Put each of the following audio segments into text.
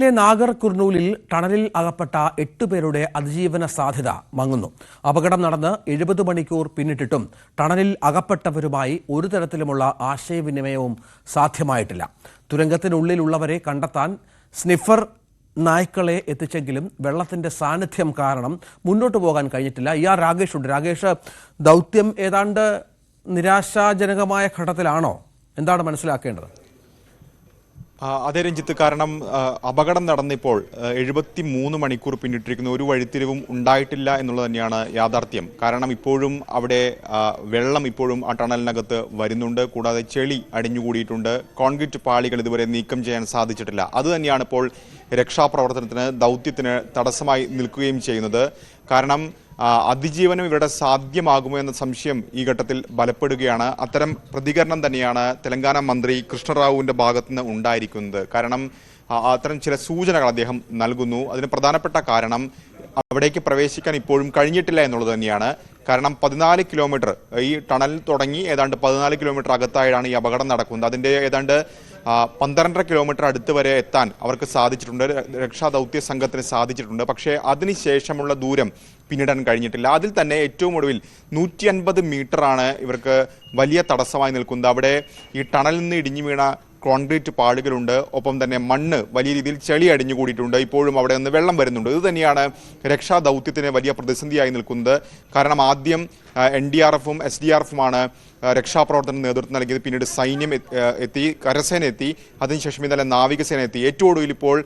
ിലെ നാഗർ കുർണൂലിൽ ടണലിൽ അകപ്പെട്ട എട്ട് പേരുടെ അതിജീവന സാധ്യത മങ്ങുന്നു. അപകടം നടന്ന് എഴുപത് മണിക്കൂർ പിന്നിട്ടിട്ടും ടണലിൽ അകപ്പെട്ടവരുമായി ഒരു തരത്തിലുമുള്ള ആശയവിനിമയവും സാധ്യമായിട്ടില്ല. തുരങ്കത്തിനുള്ളിലുള്ളവരെ കണ്ടെത്താൻ സ്നിഫർ നായ്ക്കളെ എത്തിച്ചെങ്കിലും വെള്ളത്തിന്റെ സാന്നിധ്യം കാരണം മുന്നോട്ട് പോകാൻ കഴിഞ്ഞിട്ടില്ല. ആർ രാകേഷ് ഉണ്ട്. രാകേഷ് ദൗത്യം ഏതാണ്ട് നിരാശാജനകമായ ഘട്ടത്തിലാണോ? എന്താണ് മനസ്സിലാക്കേണ്ടത്? അതെ രഞ്ജിത്ത് കാരണം അപകടം നടന്നിപ്പോൾ എഴുപത്തി മൂന്ന് മണിക്കൂർ പിന്നിട്ടിരിക്കുന്ന ഒരു വഴിത്തിരിവും ഉണ്ടായിട്ടില്ല എന്നുള്ളത് തന്നെയാണ് യാഥാർത്ഥ്യം. കാരണം ഇപ്പോഴും അവിടെ വെള്ളം ഇപ്പോഴും ആ ടണലിനകത്ത് വരുന്നുണ്ട്. കൂടാതെ ചെളി അടിഞ്ഞുകൂടിയിട്ടുണ്ട്. കോൺക്രീറ്റ് പാളികൾ ഇതുവരെ നീക്കം ചെയ്യാൻ സാധിച്ചിട്ടില്ല. അതുതന്നെയാണ് ഇപ്പോൾ രക്ഷാപ്രവർത്തനത്തിന് ദൗത്യത്തിന് തടസ്സമായി നിൽക്കുകയും ചെയ്യുന്നത്. കാരണം അതിജീവനം ഇവരുടെ സാധ്യമാകുമോ എന്ന സംശയം ഈ ഘട്ടത്തിൽ ബലപ്പെടുകയാണ്. അത്തരം പ്രതികരണം തന്നെയാണ് തെലങ്കാന മന്ത്രി കൃഷ്ണറാവുവിന്റെ ഭാഗത്തുനിന്ന് ഉണ്ടായിരിക്കുന്നത്. കാരണം അത്തരം ചില സൂചനകൾ അദ്ദേഹം നൽകുന്നു. അതിന് പ്രധാനപ്പെട്ട കാരണം അവിടേക്ക് പ്രവേശിക്കാൻ ഇപ്പോഴും കഴിഞ്ഞിട്ടില്ല എന്നുള്ളത് തന്നെയാണ്. കാരണം പതിനാല് കിലോമീറ്റർ ഈ ടണൽ തുടങ്ങി ഏതാണ്ട് പതിനാല് കിലോമീറ്റർ അകത്തായിട്ടാണ് ഈ അപകടം നടക്കുന്നത്. അതിന്റെ ഏതാണ്ട് പന്ത്രണ്ടര കിലോമീറ്റർ അടുത്ത് വരെ എത്താൻ അവർക്ക് സാധിച്ചിട്ടുണ്ട്. രക്ഷാദൗത്യ രക്ഷാ ദൗത്യ സംഘത്തിന് സാധിച്ചിട്ടുണ്ട്. പക്ഷേ അതിനുശേഷമുള്ള ദൂരം പിന്നിടാൻ കഴിഞ്ഞിട്ടില്ല. അതിൽ തന്നെ ഏറ്റവും ഒടുവിൽ നൂറ്റി അൻപത് മീറ്ററാണ് ഇവർക്ക് വലിയ തടസ്സമായി നിൽക്കുന്നത്. അവിടെ ഈ ടണലിൽ നിന്ന് ഇടിഞ്ഞു വീണ കോൺക്രീറ്റ് പാടുകളുണ്ട് ഒപ്പം തന്നെ മണ്ണ് വലിയ രീതിയിൽ ചെളി അടിഞ്ഞുകൂടിയിട്ടുണ്ട്. ഇപ്പോഴും അവിടെ നിന്ന് വെള്ളം വരുന്നുണ്ട്. ഇത് തന്നെയാണ് രക്ഷാ ദൗത്യത്തിന് വലിയ പ്രതിസന്ധിയായി നിൽക്കുന്നത്. കാരണം ആദ്യം എൻ ഡി ആർ എഫും എസ് ഡി ആർ എഫുമാണ് രക്ഷാപ്രവർത്തനം നേതൃത്വം നൽകിയത്. പിന്നീട് സൈന്യം എത്തി കരസേന എത്തി. അതിനുശേഷം ഇന്നലെ നാവികസേന എത്തി. ഏറ്റവും ഒടുവിൽ ഇപ്പോൾ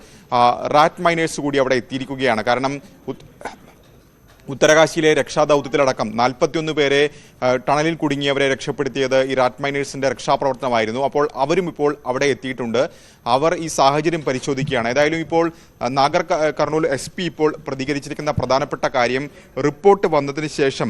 റാറ്റ് മൈനേഴ്സ് കൂടി അവിടെ എത്തിയിരിക്കുകയാണ്. കാരണം ഉത്തരകാശിയിലെ രക്ഷാദൗത്യത്തിലടക്കം നാൽപ്പത്തിയൊന്ന് പേരെ ടണലിൽ കുടുങ്ങിയവരെ രക്ഷപ്പെടുത്തിയത് ഈ റാറ്റ് മൈനേഴ്സിന്റെ രക്ഷാപ്രവർത്തനമായിരുന്നു. അപ്പോൾ അവരും ഇപ്പോൾ അവിടെ എത്തിയിട്ടുണ്ട്. അവർ ഈ സാഹചര്യം പരിശോധിക്കുകയാണ്. ഏതായാലും ഇപ്പോൾ നാഗർ കർണൂൽ എസ് പി ഇപ്പോൾ പ്രതികരിച്ചിരിക്കുന്ന പ്രധാനപ്പെട്ട കാര്യം റിപ്പോർട്ട് വന്നതിന് ശേഷം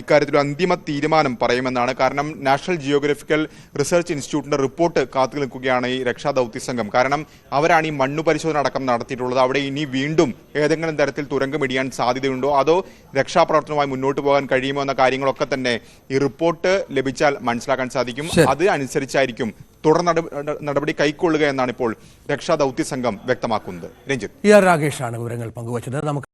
ഇക്കാര്യത്തിൽ അന്തിമ തീരുമാനം പറയുമെന്നാണ്. കാരണം നാഷണൽ ജിയോഗ്രഫിക്കൽ റിസർച്ച് ഇൻസ്റ്റിറ്റ്യൂട്ടിന്റെ റിപ്പോർട്ട് കാത്തു നിൽക്കുകയാണ് ഈ രക്ഷാദൗത്യ സംഘം. കാരണം അവരാണ് ഈ മണ്ണു പരിശോധന അടക്കം നടത്തിയിട്ടുള്ളത്. അവിടെ ഇനി വീണ്ടും ഏതെങ്കിലും തരത്തിൽ തുരങ്കമിടിയാൻ സാധ്യതയുണ്ടോ? അതോ രക്ഷാപ്രവർത്തനവുമായി മുന്നോട്ട് പോകാൻ കഴിയുമോ എന്ന കാര്യങ്ങളൊക്കെ തന്നെ ഈ റിപ്പോർട്ട് ലഭിച്ചാൽ മനസ്സിലാക്കാൻ സാധിക്കും. അത് അനുസരിച്ചായിരിക്കും തുടർ നടപടി കൈക്കൊള്ളുക എന്നാണ് ഇപ്പോൾ രക്ഷാദൗത്യ സംഘം വ്യക്തമാക്കുന്നത്. രഞ്ജിത്ത്. ആർ രാകേഷാണ് വിവരങ്ങൾ പങ്കുവച്ചത്. നമുക്ക്